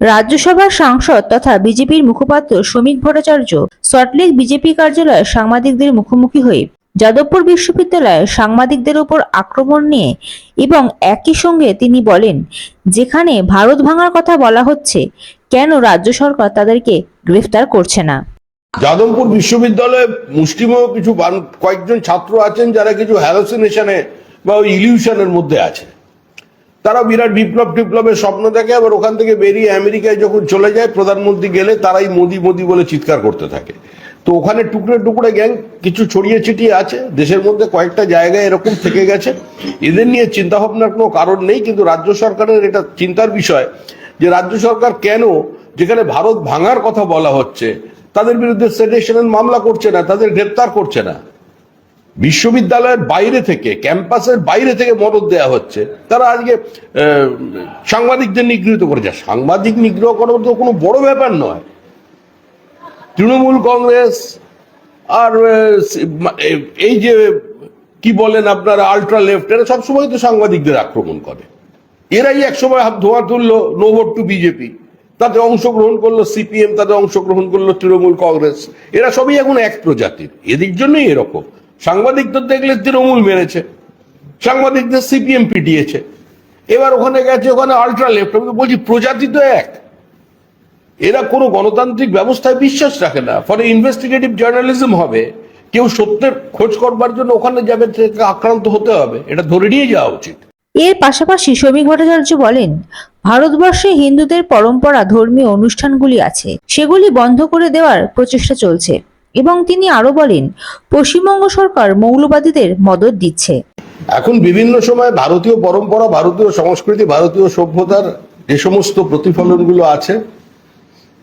রাজ্যসভার সাংসদ তথা বিজেপির মুখপাত্র শ্রমিক ভট্টাচার্য সল্টলেক বিজেপি কার্যালয়ে সাংবাদিকদের মুখোমুখি হয়ে যাদবপুর বিশ্ববিদ্যালয়ে সাংবাদিকদের উপর আক্রমণ নিয়ে এবং একই সঙ্গে তিনি বলেন, যেখানে ভারত ভাঙার কথা বলা হচ্ছে, কেন রাজ্য সরকার তাদেরকে গ্রেফতার করছে না? যাদবপুর বিশ্ববিদ্যালয়ে মুষ্টিমেয় কিছু কয়েকজন ছাত্র আছেন যারা কিছু হ্যালোসিনেশনে বা ইলিউশনের মধ্যে আছে। তারা বিরাট বিপ্লব টিপ্লবের স্বপ্ন দেখে, আবার ওখান থেকে বেরিয়ে আমেরিকায় যখন চলে যায়, প্রধানমন্ত্রী গেলে তারাই মোদি মোদি বলে চিৎকার করতে থাকে। তো ওখানে টুকরে টুকরে গ্যাং কিছু ছড়িয়ে ছিটিয়ে আছে, দেশের মধ্যে কয়েকটা জায়গায় এরকম থেকে গেছে। এদের নিয়ে চিন্তা ভাবনার কোনো কারণ নেই, কিন্তু রাজ্য সরকারের এটা চিন্তার বিষয় যে রাজ্য সরকার কেন যেখানে ভারত ভাঙার কথা বলা হচ্ছে, তাদের বিরুদ্ধে সেডেশনের মামলা করছে না, তাদের গ্রেপ্তার করছে না। বিশ্ববিদ্যালয়ের বাইরে থেকে, ক্যাম্পাসের বাইরে থেকে মদত দেওয়া হচ্ছে। তারা আজকে সাংবাদিকদের নিগৃহীত করেছে। সাংবাদিক নিগ্রহ করা তো কোনো বড় ব্যাপার নয়। তৃণমূল কংগ্রেস আর এই যে, কি বলেন আপনারা আল্ট্রা লেফট এরা সবসময় তো সাংবাদিকদের আক্রমণ করে। এরাই একসময় হাত ধোয়া তুললো নো ভোট টু বিজেপি তাতে অংশগ্রহণ করল সিপিএম তাতে অংশগ্রহণ করল তৃণমূল কংগ্রেস। এরা সবই এখন এক প্রজাতির। এদিক জন্যই এরকম। সাংবাদিকদের দেখলে তৃণমূল মেরেছে, সাংবাদিকদের সিপিএম পিটিয়েছে। এবার ওখানে গেছে, ওখানে আল্ট্রা লেফট আমি বলছি প্রজাতি তো এক। এরা কোনো গণতান্ত্রিক ব্যবস্থায় বিশ্বাস রাখে না, ফলে ইনভেস্টিগেটিভ জার্নালিজম হবে, কেউ সত্যের খোঁজ করবার জন্য ওখানে যাবে থেকে আক্রান্ত হতে হবে, এটা ধরে নিয়ে যাওয়া উচিত। এর পাশাপাশি শ্রমিক ভট্টাচার্য বলেন, ভারতবর্ষে হিন্দুদের পরম্পরা ধর্মীয় অনুষ্ঠানগুলি আছে, সেগুলি বন্ধ করে দেওয়ার প্রচেষ্টা চলছে। এবং তিনি আরও বলেন, পশ্চিমবঙ্গ সরকার মৌলবাদীদের মদত দিচ্ছে। এখন বিভিন্ন সময় ভারতীয় পরম্পরা, ভারতীয় সংস্কৃতি, ভারতীয় সভ্যতার যে সমস্ত প্রতিফলনগুলো আছে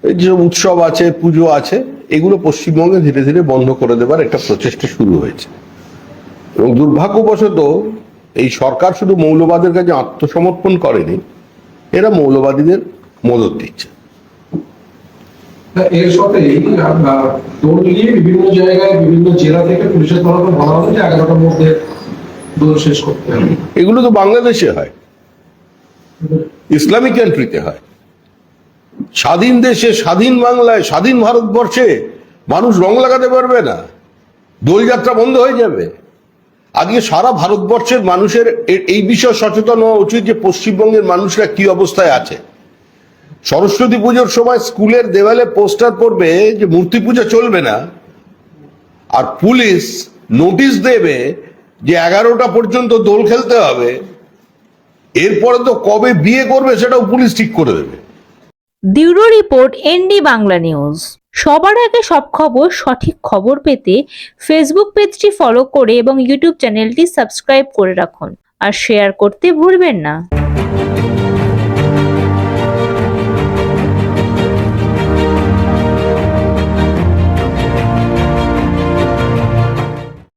যে উৎসব আছে, পুজো আছে, এগুলো পশ্চিমবঙ্গে ধীরে ধীরে বন্ধ করে দেবার একটা প্রচেষ্টা শুরু হয়েছে। এবং দুর্ভাগ্যবশত এই সরকার শুধু মৌলবাদের কাছে আত্মসমর্পণ করেনি, এরা মৌলবাদীদের মদত দিচ্ছে। এর দৌড় নিয়ে বিভিন্ন জায়গায় বিভিন্ন জেলা থেকে পুলিশের তরফে বলা যে এগারোটার মধ্যে দৌড় শেষ করতে হবে। এগুলো তো বাংলাদেশে হয়। ইসলামিক কান্ট্রিতে হয়। স্বাধীন দেশে, স্বাধীন বাংলায়, স্বাধীন ভারতবর্ষে মানুষ রং লাগাতে পারবে না। দোলযাত্রা বন্ধ হয়ে যাবে। আজকে সারা ভারতবর্ষের মানুষের এই বিষয়ে সচেতন হওয়া উচিত যে পশ্চিমবঙ্গের মানুষরা কি অবস্থায় আছে। সরস্বতী পুজোর সময় স্কুলের দেওয়ালে পোস্টার পড়বে যে মূর্তি পূজা চলবে না। আর পুলিশ নোটিশ দেবে যে এগারোটা পর্যন্ত দোল খেলতে হবে। এরপরে তো কবে বিয়ে করবে সেটাও পুলিশ ঠিক করে দেবে। Bureau report, ND Bangla news. সবার আগে সব খবর, সঠিক খবর পেতে ফেসবুক পেজটি ফলো করে এবং ইউটিউব চ্যানেলটি সাবস্ক্রাইব করে রাখুন। আর শেয়ার করতে ভুলবেন না।